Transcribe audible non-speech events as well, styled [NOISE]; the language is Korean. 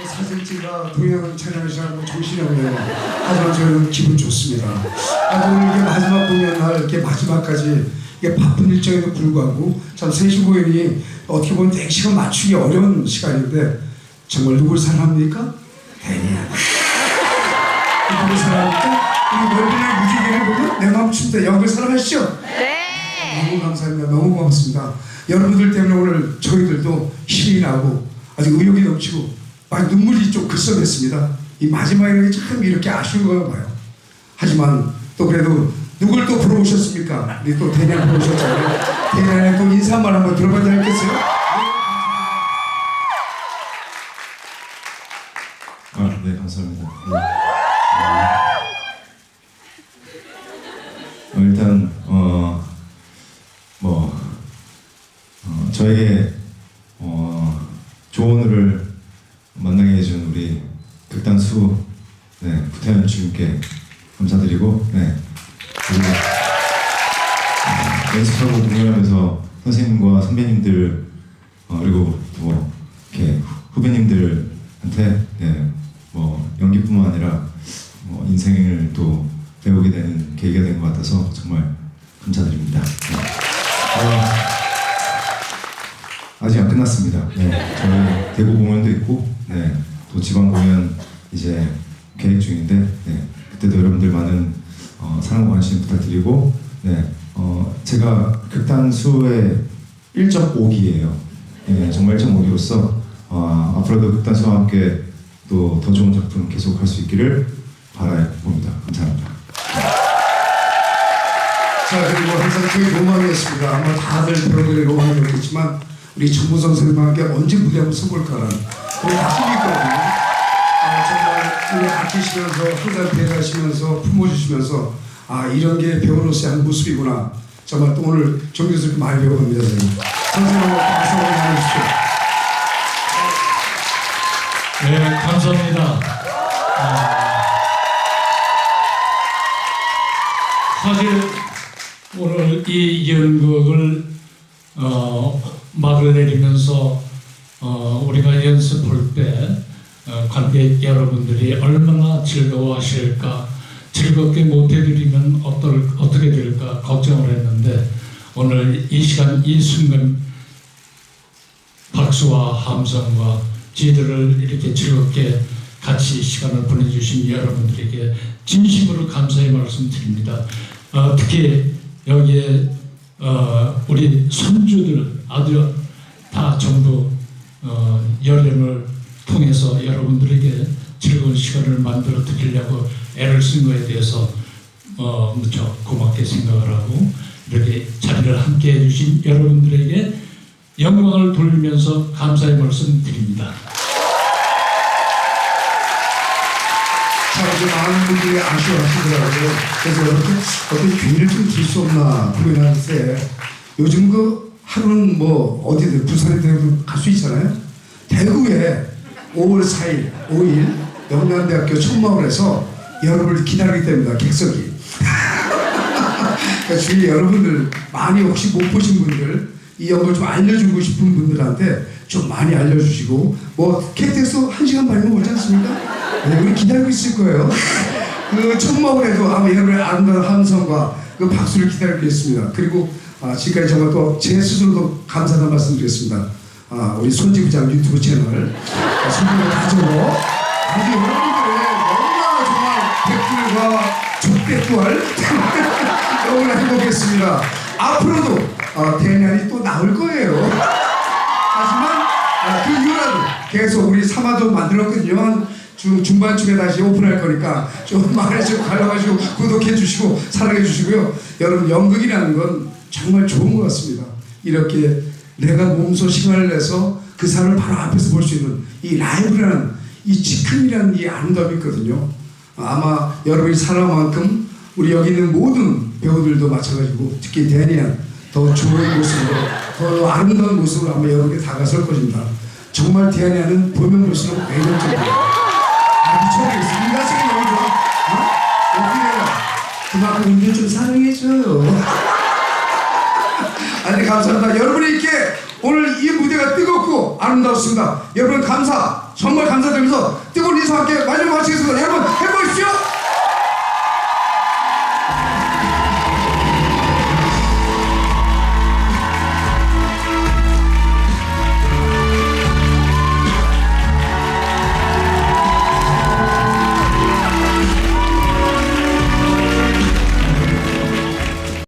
사진 찍어 동영 촬영 시간 뭐 정신이 없네요. 하지만 저는 기분 좋습니다. 아, 오늘 이게 마지막 공연 날 이렇게 마지막까지 이게 바쁜 일정에도 불구하고 참 3시 공연이 어떻게 보면 4시간 맞추기 어려운 시간인데 정말 누굴 사랑합니까? 대니야. 누굴 사랑합니까? 이 넓은의 무지개를 보면 내 마음 춘다. 연극 사랑하시죠? 너무 감사합니다. 너무 고맙습니다. 여러분들 때문에 오늘 저희들도 힘이 나고 아주 의욕이 넘치고 막 눈물이 좀 글썽했습니다. 이 마지막에 참 이렇게 아쉬운 거 봐요. 하지만 또 그래도 누굴 또 불러오셨습니까? 우리 또 대냥 불러오셨잖아요. 대냥에 또 인사 한번 한번 들어봐야 되겠어요? 아, 네, 감사합니다. 네. 어, 일단 어, 뭐 어, 저에게 어, 조언을 극단 수 네, 구태현 주님께 감사드리고 네, 그리고 어, 연습하고 공연하면서 선생님과 선배님들 어, 그리고 뭐 이렇게 후배님들한테 네, 뭐 연기뿐만 아니라 뭐 인생을 또 배우게 되는 계기가 된 것 같아서 정말 감사드립니다. 네. 어, 아직 안 끝났습니다. 네, 저희 대구 공연도 있고, 네, 또 지방 공연 이제 계획 중인데, 네, 그때도 여러분들 많은 어, 사랑 관심 부탁드리고, 네, 어, 제가 극단수의 1.5기예요. 네, 정말 1.5기로서 어, 앞으로도 극단수와 함께 또 더 좋은 작품 계속 할 수 있기를 바라봅니다. 감사합니다. 자 그리고 항상 저희 로망이었습니다. 아마 다들 여러분의 로망이었겠지만 우리 정무성 선생님께 언제 무대 한번 서볼까라는 그런 꿈이 있거든요. 우리 아끼시면서 항상 배려하시면서 품어주시면서 아 이런 게 배우로서의 한 모습이구나. 정말 또 오늘 정교수님 많이 배워갑니다. 선생님. 선생님하고 박수 한번 나눠주십시오. 네, 감사합니다. 아, 사실 오늘 이 연극을 어, 막을 내리면서 어, 우리가 연습할 때 어, 관객 여러분들이 얼마나 즐거워하실까 즐겁게 못해드리면 어떨, 어떻게 될까 걱정을 했는데 오늘 이 시간 이 순간 박수와 함성과 지들을 이렇게 즐겁게 같이 시간을 보내주신 여러분들에게 진심으로 감사의 말씀 드립니다. 어, 특히 여기에 어, 우리 손주들 아들 다 전부 어, 연령을 통해서 여러분들에게 즐거운 시간을 만들어 드리려고 애를 쓴 거에 대해서 어, 무척 고맙게 생각을 하고 이렇게 자리를 함께 해주신 여러분들에게 영광을 돌리면서 감사의 말씀 드립니다. 자, 이제 많은 분들이 아쉬워하시더라고요. 그래서 어떻게, 어떻게 균일을 좀들수 없나 고민하는데 요즘 그 하루는 뭐 어디든 부산에 갈수 있잖아요. 대구에 5월 4일, 5일 영남대학교 천마을에서 여러분을 기다리기 때문에 객석이. [LAUGHS] 그러니까 주위 여러분들 많이 혹시 못 보신 분들 이 연극을 좀 알려주고 싶은 분들한테 좀 많이 알려주시고 뭐 KTX 한 시간 반이면 오지 않습니까? 네, 우리 기다리고 있을 거예요. 그 천마을에도 아마 여러분의 아름다운 함성과 그 박수를 기다리고 있습니다. 그리고 아, 지금까지 정말 또 제 스스로도 감사하다는 말씀드렸습니다. 아, 우리 손지부장 유튜브 채널 아, 손지부 가지고 아주 여러분들의 너무나 정말 댓글과 족댓글 너무나 [LAUGHS] 행복했습니다. 앞으로도 어, 대년이 또 나올 거예요. 하지만 아, 그 이후라도 계속 우리 사마도 만들었거든요. 한 중, 중반쯤에 다시 오픈할 거니까 좀 [LAUGHS] 많이좀 갈라가지고 구독해 주시고 사랑해 주시고요. 여러분 연극이라는 건 정말 좋은 것 같습니다. 이렇게 내가 몸소 시간을 내서 그 사람을 바로 앞에서 볼 수 있는 이 라이브라는 이 즉흥이라는 이 아름다움이 있거든요. 아마 여러분이 사랑한 만큼 우리 여기 있는 모든 배우들도 마찬가지고 특히 데니안 더 좋은 모습으로 더 아름다운 모습으로 아마 여러분께 다가설 것입니다. 정말 데니안은 보면 볼수록 매력적이에요. 아, 미쳐버리겠어. 인간성이 너무 좋아. 어? 어떻게? 그만큼 우리를 좀 사랑해줘요. 아니 감사합니다. 여러분이 이렇게 오늘 이 무대가 뜨겁고 아름다웠습니다. 여러분 감사 정말 감사드리면서 뜨거운 인사 함께 마지막 마치겠습니다. 여러분 해보십시오.